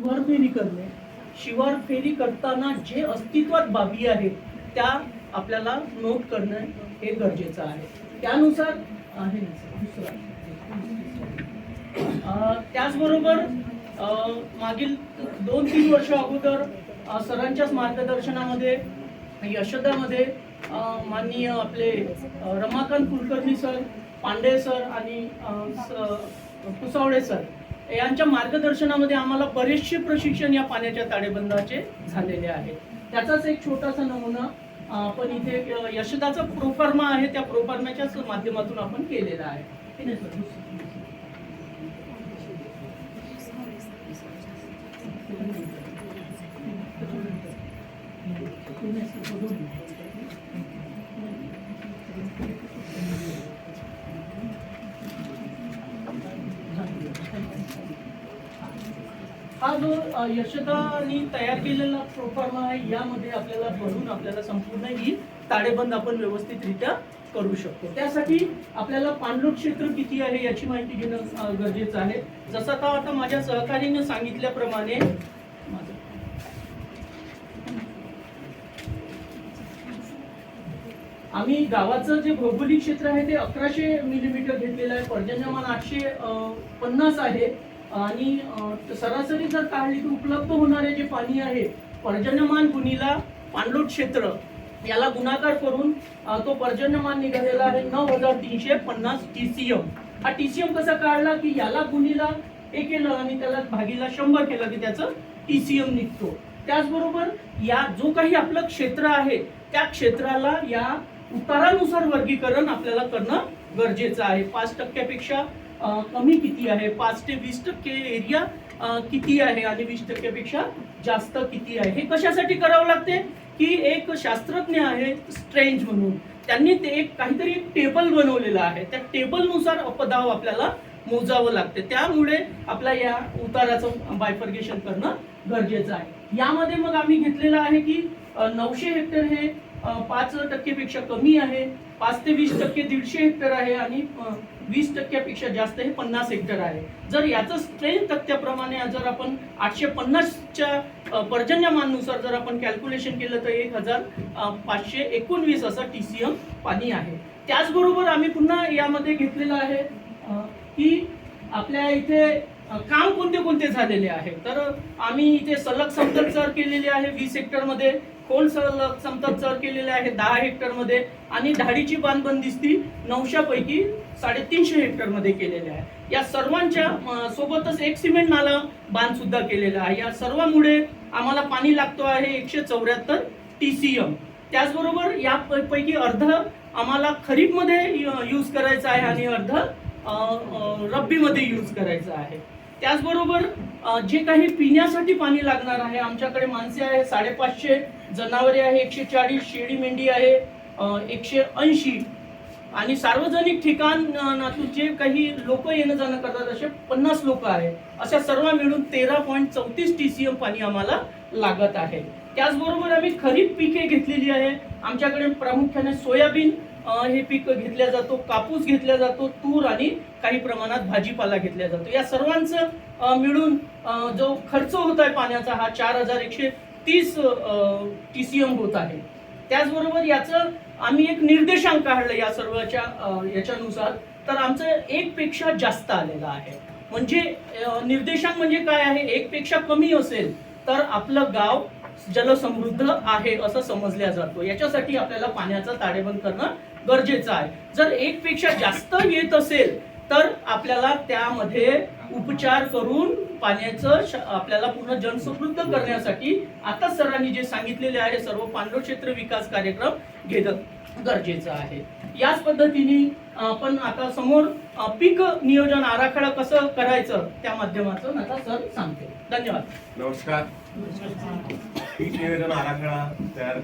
शिवार फेरी करणे. शिवार फेरी करताना जे अस्तित्वात बाबी आहेत त्या आपल्याला नोट करणं हे गरजेचं आहे. त्यानुसार आहे त्याचबरोबर मागील दोन तीन वर्ष अगोदर सरांच्याच मार्गदर्शनामध्ये यशोदामध्ये माननीय आपले रमाकांत कुलकर्णी सर पांडे सर आणि कुसावडे सर यांच्या मार्गदर्शनामध्ये आम्हाला बरेचसे प्रशिक्षण या पाण्याच्या ताळेबंदाचे झालेले आहे. त्याचाच एक छोटासा नमुना आपण इथे यशदाचा प्रोफार्मा आहे त्या प्रोफार्माच्याच माध्यमातून आपण केलेला आहे. हा जो यशदानी तयार केलेला प्रोफॉर्मा आहे यामध्ये आपल्याला भरून आपल्याला संपूर्ण ही ताळेबंद आपण व्यवस्थितरित्या करू शकतो. त्यासाठी आपल्याला पाणलोट क्षेत्र किती आहे याची माहिती घेणं गरजेचं आहे. जसं तर आता माझ्या सहकार्याने सांगितल्याप्रमाणे माझं- आम्ही गावाचं जे भौगोलिक क्षेत्र आहे ते अकराशे मिलीमीटर घेतलेलं आहे. पर्जन्यमान आठशे पन्नास आहे. आणि सरासरी जर काढली तर उपलब्ध होणारे जे पाणी आहे पर्जन्यमान गुणीला पाणलोट क्षेत्र याला गुणाकार करून तो पर्जन्यमान निघालेला आहे नऊ हजार तीनशे पन्नास टीसीएम. हा टी सीएम कसा काढला की याला गुणीला हे केलं आणि त्याला भागीला शंभर केलं की त्याचं टीसीएम निघतो. त्याचबरोबर या जो काही आपलं क्षेत्र आहे त्या क्षेत्राला या उतारानुसार वर्गीकरण आपल्याला करणं गरजेचं आहे. पाच टक्क्यापेक्षा कमी किती आहे? पाच ते वीस टक्के एरिया किती आहे आणि वीस टक्क्यापेक्षा जास्त किती आहे? हे कशासाठी करावं लागते? की एक शास्त्रज्ञ आहे स्ट्रेंज म्हणून. त्यांनी ते एक काहीतरी टेबल बनवलेलं आहे. त्या टेबलनुसार अपदाव आपल्याला मोजावं लागते. त्यामुळे आपल्या या उताराचं बायफर्गेशन करणं गरजेचं आहे. यामध्ये मग आम्ही घेतलेलं आहे की नऊशे हेक्टर हे पाच टक्केपेक्षा कमी आहे. पाच ते वीस टक्के दीडशे हेक्टर आहे आणि वीस टक्क्यापेक्षा जास्त हे पन्नास हेक्टर आहे. जर याचं स्ट्रेन तक्त्याप्रमाणे जर आपण आठशे पन्नासच्या अ, पर्जन्यमाननुसार जर आपण कॅल्क्युलेशन केलं तर एक हजार पाचशे एकोणवीस असं टी सी एम पाणी आहे. त्याचबरोबर आम्ही पुन्हा यामध्ये घेतलेलं आहे की आपल्या इथे काम कोणते कोणते झालेले आहे? तर आम्ही इथे सलग समतल सर केलेले आहे वीस हेक्टरमध्ये खोल सलग समतल चर केलेले आहे दहा हेक्टरमध्ये आणि धाडीची बांधबंदिस्ती नऊशेपैकी साडेतीनशे हेक्टरमध्ये केलेले आहे. या सर्वांच्या सोबतच एक सिमेंट नाला बांध सुद्धा केलेला आहे. या सर्वांमुळे आम्हाला पाणी लागतो आहे एकशे चौऱ्याहत्तर टी सी एम त्याचबरोबर या पैकी अर्ध आम्हाला खरीपमध्ये यूज करायचं आहे आणि अर्ध रब्बीमध्ये यूज करायचं आहे. त्याचबरोबर जे काही पिण्यासाठी पाणी लागणार आहे आमच्याकडे माणसे आहे साडेपाचशे जनावरे आहे एकशे चाळीस शेळी मेंढी आहे एकशे ऐंशी. आणि सार्वजनिक ठिकाण जे काही लोक येणं जाणं करतात असे पन्नास लोक आहे अशा सर्व मिळून तेरा पॉईंट चौतीस टी सी एम पाणी आम्हाला लागत आहे. त्याचबरोबर आम्ही खरीप पिके घेतलेली आहे. आमच्याकडे प्रामुख्याने सोयाबीन हे पीक घेतल्या जातो कापूस घेतला जातो तूर आणि काही प्रमाणात भाजीपाला घेतला जातो. या सर्वांचं मिळून जो खर्च होत आहे पाण्याचा हा चार हजार एकशे तीस टी सी एम होत आहे. त्याचबरोबर याचं आम्ही एक निर्देशांक काढलं या सर्वच्या याच्यानुसार. तर आमचं एक पेक्षा जास्त आलेलं आहे. म्हणजे निर्देशांक म्हणजे काय आहे? एक पेक्षा कमी असेल तर आपलं गाव जलसमृद्ध आहे असं समजल्या जातो. याच्यासाठी आपल्याला पाण्याचा ताडेबंद करणं गरजेचं आहे. जर एक पेक्षा जास्त येत असेल तर आपल्याला त्यामध्ये उपचार करून पाण्याचं आपल्याला पूर्ण जनसमृद्ध करण्यासाठी आता सरांनी जे सांगितलेले आहे सर्व पांडव क्षेत्र विकास कार्यक्रम घेणं गरजेचं आहे. याच पद्धतीने आपण आता समोर पीक नियोजन आराखडा कसं करायचं त्या माध्यमातून आता सर सांगते धन्यवाद. नमस्कार. पीक नियोजन आराखडा तयार